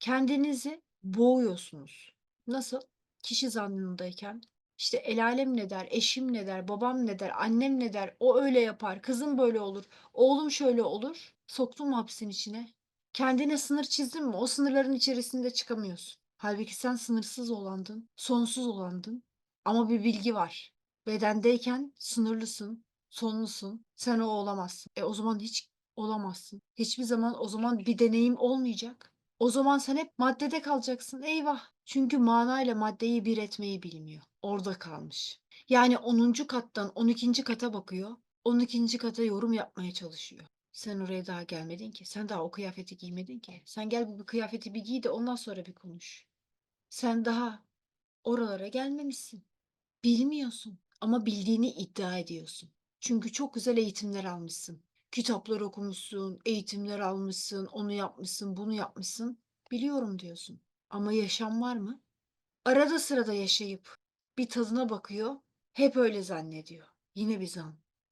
Kendinizi boğuyorsunuz. Nasıl? Kişi zannındayken, işte el alem ne der, eşim ne der, babam ne der, annem ne der, o öyle yapar, kızım böyle olur, oğlum şöyle olur. Soktun mu hapsin içine? Kendine sınır çizdin mi? O sınırların içerisinde çıkamıyorsun. Halbuki sen sınırsız olandın, sonsuz olandın. Ama bir bilgi var. Bedendeyken sınırlısın, sonlusun. Sen o olamazsın. E o zaman hiç olamazsın. Hiçbir zaman o zaman bir deneyim olmayacak. O zaman sen hep maddede kalacaksın. Eyvah. Çünkü manayla maddeyi bir etmeyi bilmiyor. Orada kalmış. Yani 10. kattan 12. kata bakıyor. 12. kata yorum yapmaya çalışıyor. Sen oraya daha gelmedin ki. Sen daha o kıyafeti giymedin ki. Sen gel bu kıyafeti bir giy de ondan sonra bir konuş. Sen daha oralara gelmemişsin. Bilmiyorsun ama bildiğini iddia ediyorsun. Çünkü çok güzel eğitimler almışsın. Kitaplar okumuşsun, eğitimler almışsın, onu yapmışsın, bunu yapmışsın. Biliyorum diyorsun. Ama yaşam var mı? Arada sırada yaşayıp bir tadına bakıyor, hep öyle zannediyor. Yine bir zan.